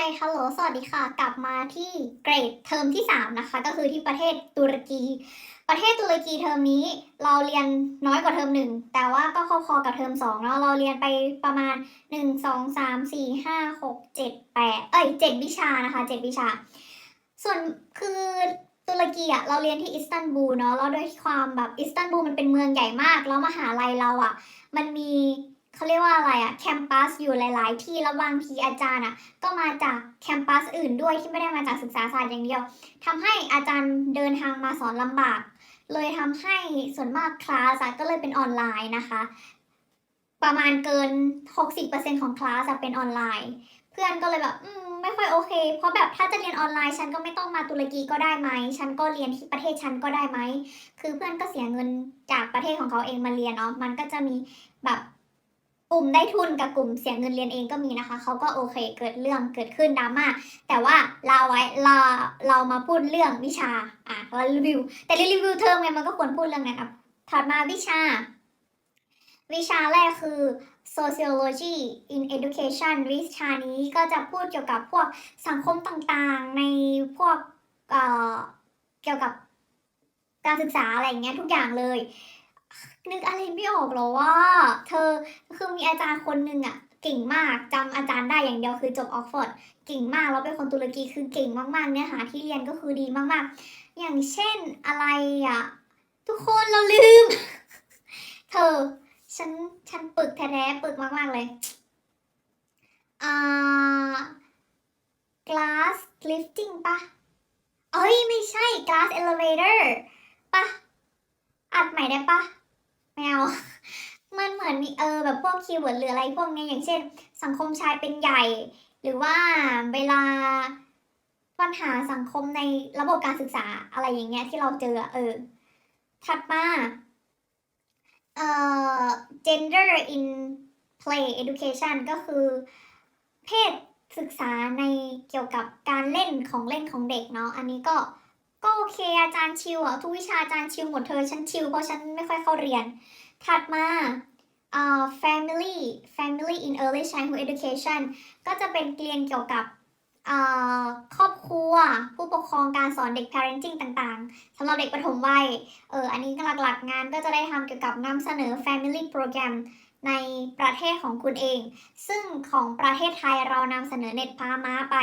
เคฮัลโหลสวัสดีค่ะ กลับมาที่เกรดเทอมที่ 3 นะคะ ก็คือที่ประเทศตุรกี ประเทศตุรกีเทอมนี้เราเรียนน้อยกว่าเทอมหนึ่งแต่ว่าก็พอๆกับเทอมสองเนาะเราเรียนไปประมาณ 1 2 3 4 5 6 7 8 เอ้ย 7 วิชานะคะ 7 วิชา ส่วนคือตุรกีอะเราเรียนที่อิสตันบูลเนาะแล้วด้วยความแบบอิสตันบูลมันเป็นเมืองใหญ่มาก แล้วมหาลัยเราอะมันมี เขาเรียกว่าอะไรอะแคมปัสอยู่หลาย ๆ ที่แล้วบางทีอาจารย์อะก็มาจากแคมปัสอื่นด้วยที่ไม่ได้มาจากศึกษาศาสตร์อย่างเดียวทำให้อาจารย์เดินทางมาสอนลำบาก เลยทำให้ส่วนมากคลาสอะก็เลยเป็นออนไลน์นะคะ ประมาณเกิน 60%ของคลาสอะเป็นออนไลน์ เพื่อนก็เลยแบบอืมไม่ค่อยโอเค เพราะแบบถ้าจะเรียนออนไลน์ฉันก็ไม่ต้องมาตุรกีก็ได้ไหม ฉันก็เรียนที่ประเทศฉันก็ได้ไหม คือเพื่อนก็เสียเงินจากประเทศของเขาเองมาเรียนเนาะ มันก็จะมีแบบ กลุ่มได้ทุนกับกลุ่มเสียเงินเรียนเองก็มีนะคะ เขาก็โอเคเกิดเรื่องเกิดขึ้นดราม่าแต่ว่าเราไว้เราเรามาพูดเรื่องวิชาอะเรารีวิว แต่รีวิวเทอมไงมันก็ควรพูดเรื่องนั้นอะถัดมาวิชา วิชาแรกคือ sociology in education วิชานี้ก็จะพูดเกี่ยวกับพวกสังคมต่างๆ ในพวกเอ่อเกี่ยวกับการศึกษาอะไรอย่างเงี้ยทุกอย่างเลย นึกอะไรไม่ออกหรอว่า เธอคือมีอาจารย์คนหนึ่งอะเก่งมากจำอาจารย์ได้อย่างเดียวคือจบออกฟอร์ดเก่งมากแล้วเป็นคนตุรกีคือเก่งมากๆเนื้อหาที่เรียนก็คือดีมากๆ อย่างเช่นอะไรอะทุกคนเราลืม เธอ ฉันฉันปึกแท้ๆปึกมากๆเลยอ่า glass lifting ปะเอ้ยไม่ใช่ glass elevator ปะ ม่ได้ปะไม่เอา มันเหมือนมีเออแบบพวกคีย์เวิร์ดหรืออะไรพวกนี้อย่างเช่น สังคมชายเป็นใหญ่ หรือว่าเวลาปัญหาสังคมในระบบการศึกษาอะไรอย่างเงี้ยที่เราเจอเออ ถัดมาเอ่อ gender in play education ก็คือ เพศศึกษาในเกี่ยวกับการเล่นของเล่นของเด็กเนาะอันนี้ก็ ก็โอเคอาจารย์ชิวอะทุกวิชาอาจารย์ชิวหมดเธอฉันชิวเพราะฉันไม่ค่อยเข้าเรียน ถัดมาเอ่อ family family in early childhood education ก็จะเป็นเรียนเกี่ยวกับเอ่อครอบครัว ผู้ปกครองการสอนเด็ก parenting ต่างๆสำหรับเด็กประถมวัยเอออันนี้ก็หลักๆงานก็จะได้ทำเกี่ยวกับนำเสนอ Family Program ในประเทศของคุณเอง ซึ่งของประเทศไทยเรานำเสนอเน็ตป้าม้าไป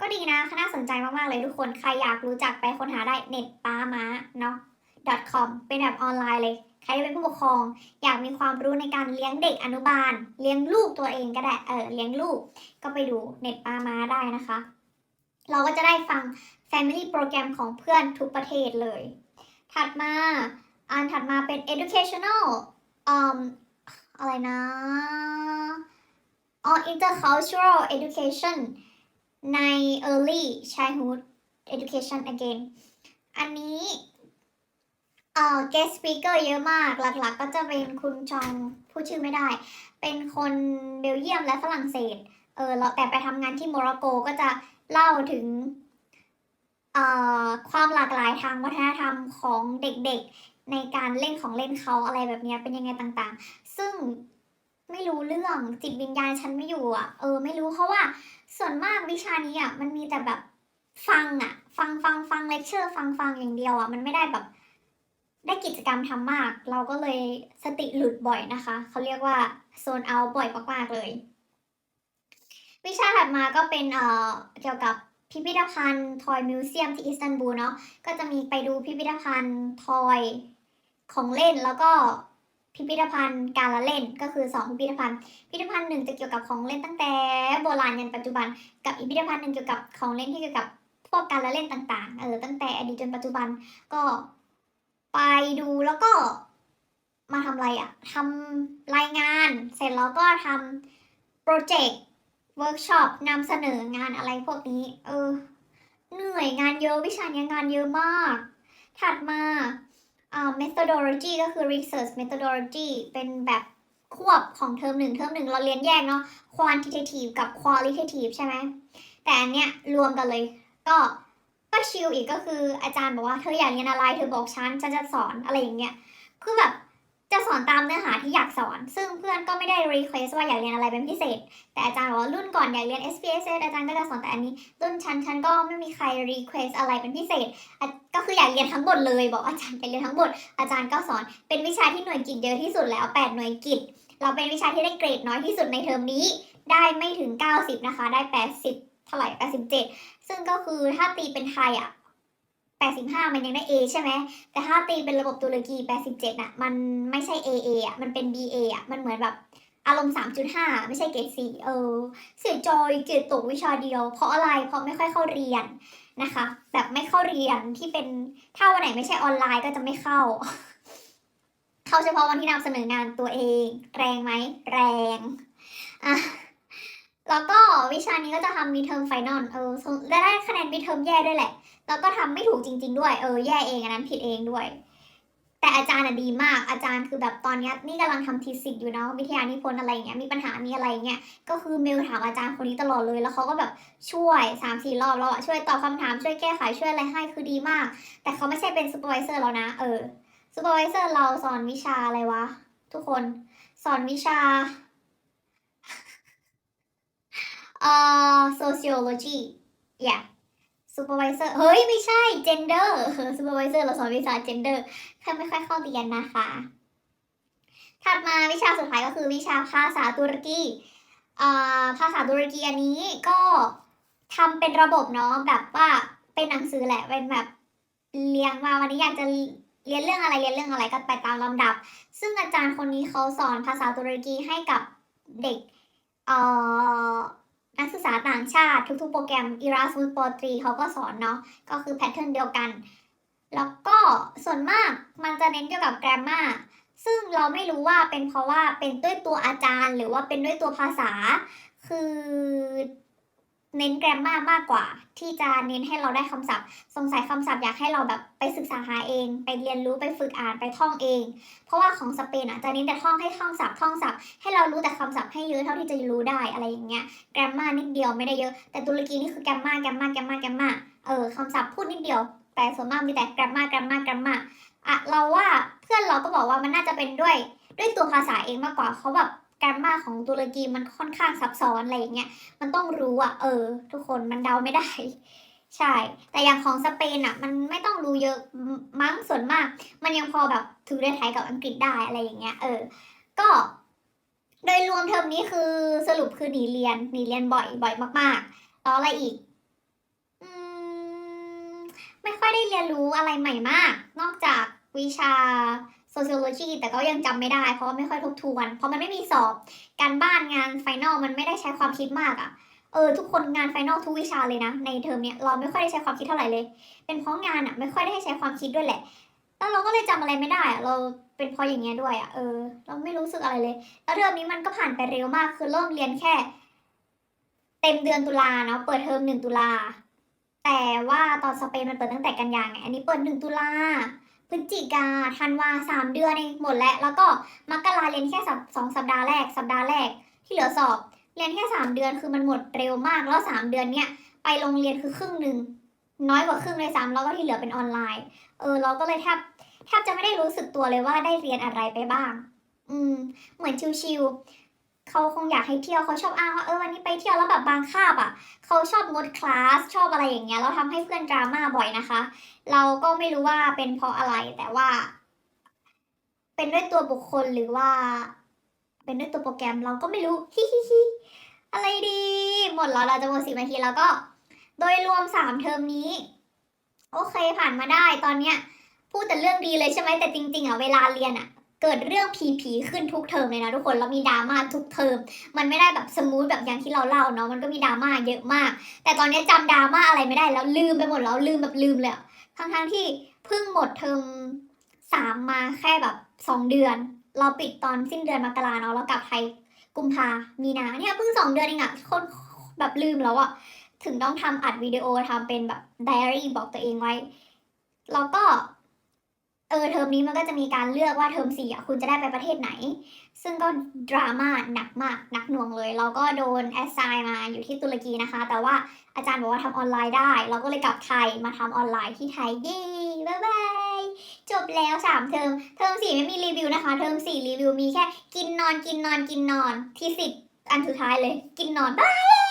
ก็ดีนะน่าสนใจมาก ๆ เลยทุกคน ใครอยากรู้จักไปค้นหาได้เน็ตป้าม้าเนาะ .com เป็นแบบออนไลน์เลย ใครเป็นผู้ปกครอง อยากมีความรู้ในการเลี้ยงเด็กอนุบาล เลี้ยงลูกตัวเองก็ได้ เออ เลี้ยงลูก ก็ไปดูเน็ตป้าม้าได้นะคะ เราก็จะได้ฟัง Family Program ของเพื่อนทุกประเทศเลย ถัดมา อันถัดมาเป็น educational อืม อะไรนะอ๋อ intercultural education ใน early childhood education again อันนี้เอ่อ guest speaker เยอะมาก หลักๆ ก็จะเป็นคุณจองพูดชื่อไม่ได้ เป็นคนเบลเยียมและฝรั่งเศส เออแล้วแต่ไปทำงานที่โมร็อกโกก็จะเล่าถึงเอ่อความหลากหลายทางวัฒนธรรมของเด็กๆ ในการเล่นของเล่นเขาอะไรแบบนี้เป็นยังไงต่างๆ ซึ่งไม่รู้เรื่องจิตวิญญาณฉันไม่อยู่อะ เออ ไม่รู้เพราะว่า ส่วนมากวิชานี้อะมันมีแต่แบบฟังอะ ฟังฟังฟังเลคเชอร์ ฟังฟังอย่างเดียวอะมันไม่ได้แบบ ได้กิจกรรมทำมาก เราก็เลยสติหลุดบ่อยนะคะเขาเรียกว่าโซนเอาบ่อยมากๆเลย วิชาถัดมาก็เป็นเอ่อเกี่ยวกับพิพิธภัณฑ์ทอยมิวเซียมที่อิสตันบูลเนาะก็จะมีไปดูพิพิธภัณฑ์ทอยของเล่นแล้วก็ พิพิธภัณฑ์การละเล่นก็คือสองพิพิธภัณฑ์ พิพิธภัณฑ์หนึ่งจะเกี่ยวกับของเล่นตั้งแต่โบราณยันปัจจุบัน กับอีกพิพิธภัณฑ์หนึ่งเกี่ยวกับของเล่นที่เกี่ยวกับพวกการละเล่นต่างๆ เออตั้งแต่อดีตจนปัจจุบันก็ไปดูแล้วก็มาทำอะไรอะทำรายงานเสร็จแล้วก็ทำโปรเจกต์เวิร์กช็อปนำเสนองานอะไรพวกนี้ เออ เหนื่อยงานเยอะวิชาเนี้ยงานเยอะมาก ถัดมา methodology ก็คือ research methodology เป็นแบบควบของเทอมหนึ่งเทอมหนึ่งเราเรียนแยกเนาะ quantitative กับ qualitative ใช่ไหม แต่อันเนี้ยรวมกันเลย ก็ก็ชิลอีกก็คืออาจารย์บอกว่าเธออยากเรียนอะไรเธอบอกฉันฉันจะสอนอะไรอย่างเงี้ย คือแบบ จะสอนตามเนื้อหาที่อยากสอน ซึ่งเพื่อนก็ไม่ได้รีเควสว่าอยากเรียนอะไรเป็นพิเศษ แต่อาจารย์บอกว่ารุ่นก่อนอยากเรียน SPSS อาจารย์ก็จะสอนแต่อันนี้ รุ่นฉันฉันก็ไม่มีใครรีเควสอะไรเป็นพิเศษ ก็คืออยากเรียนทั้งหมดเลย บอกอาจารย์อยากเรียนทั้งหมด อาจารย์ก็สอนเป็นวิชาที่หน่วยกิตเยอะที่สุดแล้ว 8 หน่วยกิตเราเป็นวิชาที่ได้เกรดน้อยที่สุดในเทอมนี้ ได้ไม่ถึง 90 นะคะ ได้ 80 เท่าไหร่87 ซึ่งก็คือถ้าตีเป็นไทยอะ 85 มันยังได้ A ใช่ไหม แต่ถ้าตีเป็นระบบตุรกี 87อะ มันไม่ใช่ AA อะ มันเป็น BA อะ มันเหมือนแบบอารมณ์ 3.5 ไม่ใช่เกรด4เออ เสียจอยเกรดตกวิชาเดียว เพราะอะไร เพราะไม่ค่อยเข้าเรียนนะคะ แบบไม่เข้าเรียนที่เป็น ถ้าวันไหนไม่ใช่ออนไลน์ก็จะไม่เข้า เข้าเฉพาะวันที่นำเสนองานตัวเอง แรงไหม แรง อะแล้วก็วิชานี้ก็จะทำมีเทอมไฟนอลเออได้ได้คะแนนมีเทอมแย่ด้วยแหละ แล้วก็ทำไม่ถูกจริง ๆ ด้วย เออแย่เองอันนั้นผิดเองด้วย แต่อาจารย์อะดีมากอาจารย์คือแบบตอนนี้นี่กำลังทำทีสิทธ์อยู่เนาะวิทยานิพนธ์อะไรอย่างเงี้ยมีปัญหามีอะไรเงี้ยก็คือเมลถามอาจารย์คนนี้ตลอดเลย แล้วเขาก็แบบช่วยสามสี่รอบแล้วอะช่วยตอบคำถามช่วยแก้ไขช่วยอะไรให้คือดีมาก แต่เขาไม่ใช่เป็นซูเปอร์วิเซอร์แล้วนะเออซูเปอร์วิเซอร์เราสอนวิชาอะไรวะ ทุกคนสอนวิชาเอ่อ sociology yeah supervisor เฮ้ย ไม่ใช่ gender supervisor เราสอนวิชา gender แค่ไม่ค่อยเข้าเรียนนะคะ ถัดมาวิชาสุดท้ายก็คือวิชาภาษาตุรกีอ่าภาษาตุรกีอันนี้ก็ทำเป็นระบบเนาะแบบว่าเป็นหนังสือแหละเป็นแบบเรียงมาวันนี้อยากจะเรียนเรื่องอะไรเรียนเรื่องอะไรก็ไปตามลำดับ ซึ่งอาจารย์คนนี้เขาสอนภาษาตุรกีให้กับเด็กเอ่อ นักศึกษาต่างชาติทุกๆโปรแกรม Erasmus ปตรีเขาก็สอนเนาะก็คือแพทเทิร์นเดียวกัน แล้วก็ส่วนมากมันจะเน้นเกี่ยวกับแกรมมาซึ่งเราไม่รู้ว่าเป็นเพราะว่าเป็นด้วยตัวอาจารย์ หรือว่าเป็นด้วยตัวภาษา คือ เน้น grammar มากกว่า ที่จะเน้นให้เราได้คำศัพท์ สงสัยคำศัพท์อยากให้เราแบบไปศึกษาหาเอง ไปเรียนรู้ไปฝึกอ่านไปท่องเอง เพราะว่าของสเปนอะจะเน้นแต่ท่องให้ท่องศัพท์ท่องศัพท์ให้เรารู้แต่คำศัพท์ให้เยอะเท่าที่จะรู้ได้อะไรอย่างเงี้ยแกรมมานิดเดียวไม่ได้เยอะ แต่ตุรกีนี่คือแกรมมาแกรมมาแกรมมาแกรมมาเออคำศัพท์พูดนิดเดียว แต่ส่วนมากมีแต่แกรมมาแกรมมาแกรมมาอะเราว่าเพื่อนเราก็บอกว่ามันน่าจะเป็นด้วยด้วยตัวภาษาเองมากกว่าเขาแบบ กรมมาของตุรกีมันค่อนข้างซับซ้อนอะไรอย่างเงี้ย มันต้องรู้อะเออ ทุกคนมันเดาไม่ได้ ใช่ แต่อย่างของสเปนอะมันไม่ต้องรู้เยอะมั้งส่วนมาก มันยังพอแบบถือได้ไทยกับอังกฤษได้อะไรอย่างเงี้ย เออ ก็ โดยรวมเทอมนี้คือสรุปคือหนีเรียนหนีเรียนบ่อยบ่อยมากๆแล้วอะไรอีกไม่ค่อยได้เรียนรู้อะไรใหม่มาก นอกจากวิชา sociology แต่ก็ยังจำไม่ได้ เพราะไม่ค่อยทบทวน เพราะมันไม่มีสอบ การบ้านงานไฟนอลมันไม่ได้ใช้ความคิดมากอะ่ะเออทุกคนงานไฟนอลทุกวิชาเลยนะ ในเทอมเนี้ยเราไม่ค่อยได้ใช้ความคิดเท่าไหร่เลย เป็นเพราะงานอะ่ะไม่ค่อยได้ให้ใช้ความคิดด้วยแหละแล้วเราก็เลยจำอะไรไม่ได้อะเราเป็นเพราะอย่างเงี้ยด้วยอะ่ะเออ เราไม่รู้สึกอะไรเลย แล้วเทอมนี้มันก็ผ่านไปเร็วมากคือเริ่มเรียนแค่ เต็มเดือนตุลาเนาะเปิดเทอมหนึ่งตุลาแต่ว่าตอนสเปนมันเปิดตั้งแต่กันยาไงอันนี้เปิดหนึ่งตุลา พฤศจิกาธันวาสามเดือนเองหมดแล้ว แล้วก็มกราเรียนแค่สองสัปดาห์แรก สัปดาห์แรกที่เหลือสอบ เรียนแค่สามเดือนคือมันหมดเร็วมาก แล้วสามเดือนเนี้ยไปโรงเรียนคือครึ่งหนึ่งน้อยกว่าครึ่งเลยซ้ำแล้วก็ที่เหลือเป็นออนไลน์ เออ เราก็เลยแทบแทบจะไม่ได้รู้สึกตัวเลยว่าได้เรียนอะไรไปบ้าง อืม เหมือนชิวๆ เขาคงอยากให้เที่ยวเขาชอบอ้างว่าเออวันนี้ไปเที่ยวแล้วแบบบางคาบอะเขาชอบงดคลาสชอบอะไรอย่างเงี้ยแล้วทำให้เพื่อนดราม่าบ่อยนะคะ เราก็ไม่รู้ว่าเป็นเพราะอะไรแต่ว่า เป็นด้วยตัวบุคคลหรือว่า เป็นด้วยตัวโปรแกรมเราก็ไม่รู้ฮิฮิฮิอะไรดี หมดแล้วเราจะหมดสิบนาทีแล้วก็ โดยรวมสามเทอมนี้ โอเคผ่านมาได้ตอนเนี้ยพูดแต่เรื่องดีเลยใช่ไหมแต่จริง ๆอะเวลาเรียนอะ เกิดเรื่องผีผีขึ้นทุกเทอมเลยนะทุกคนแล้วมีดราม่าทุกเทอมมันไม่ได้แบบสมูทแบบอย่างที่เราเล่าเนาะมันก็มีดราม่าเยอะมาก แต่ตอนนี้จำดราม่าอะไรไม่ได้แล้วลืมไปหมดแล้วลืมแบบลืมเลยทั้งทั้งๆที่เพิ่งหมดเทอมสามมาแค่แบบสองเดือน เราปิดตอนสิ้นเดือนมกราเนาะแล้วกลับไทยกุมภามีนาเนี่ยเพิ่งสองเดือนเองอะคนแบบลืมแล้วอะถึงต้องทำอัดวิดีโอทำเป็นแบบไดอารี่บอกตัวเองไว้แล้วก็ อออเทอมนี้มันก็จะมีการเลือกว่าเทอมสี่อะคุณจะได้ไปประเทศไหน ซึ่งก็ดราม่าหนักมากหนักหน่วงเลย เราก็โดนแอสไซน์มาอยู่ที่ตุรกีนะคะ แต่ว่าอาจารย์บอกว่าทำออนไลน์ได้ เราก็เลยกลับไทยมาทำออนไลน์ที่ไทยเย้บ๊ายบายจบแล้วสามเทอมเทอมสี่ไม่มีรีวิวนะคะ เทอมสี่รีวิวมีแค่ กินนอนกินนอนกินนอนที่สิบอันสุดท้ายเลย กินนอนบาย